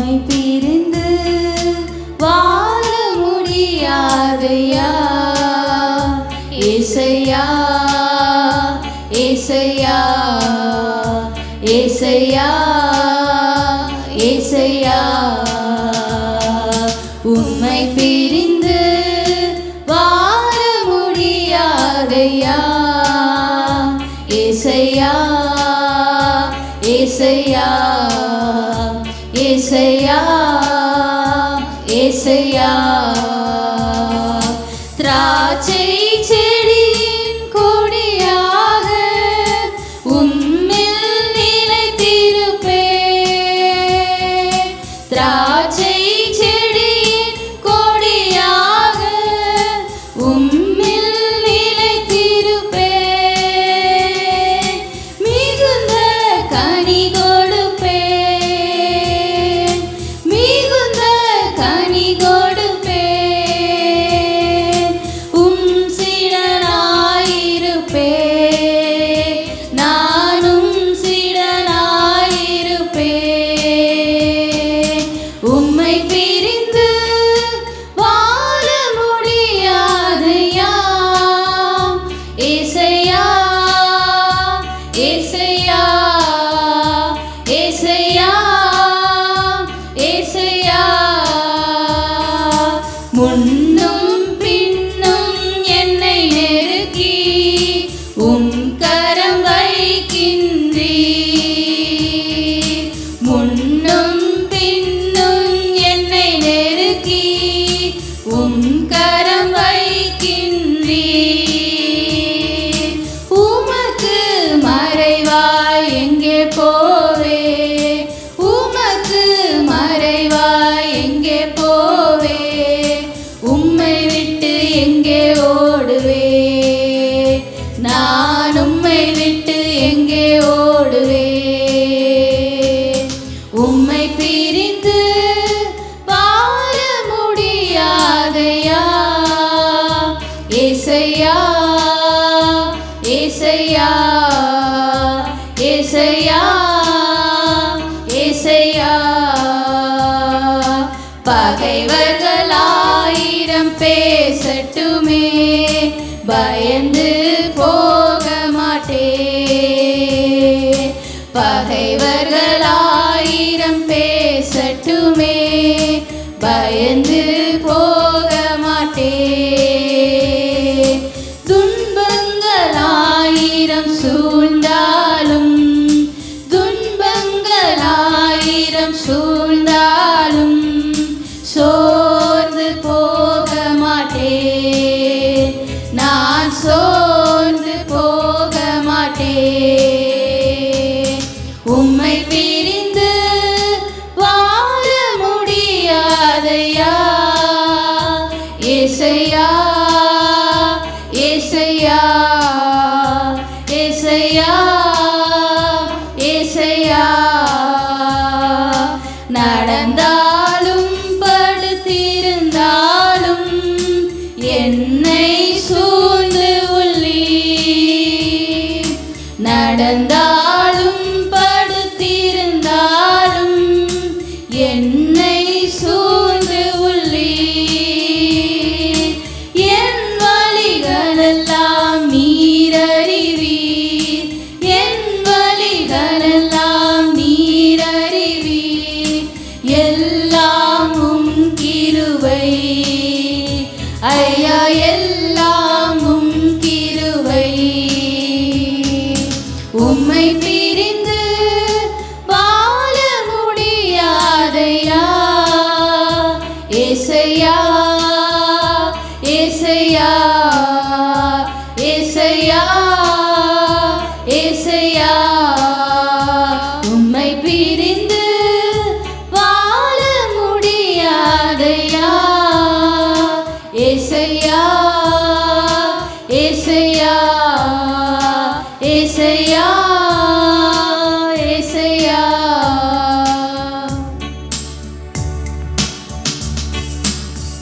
உம்மை பிரிந்து வாழ முடியாதையா? இசையா இசையா இசையா இசையா உம்மை பிரிந்து வாழ முடியாதையா? இசையா இசையா ఏసయ్యా ఏసయ్యా. 안녕. ஏசையா ஏசையா ஏசையா ஏசையா பகைவர்கள் ஆயிரம் பேசட்டுமே பயந்து போக மாட்டேன் பகைவர்கள் ஆயிரம் பேசட்டுமே பயந்து போக மாட்டே. நேரம் சூழ்ந்தாலும் சோர்ந்து போக மாட்டேன். நான் சோர்ந்து போக மாட்டேன். உம்மை பிரிந்து வாழ முடியாதையா? இசையா என்னை சூ say, oh.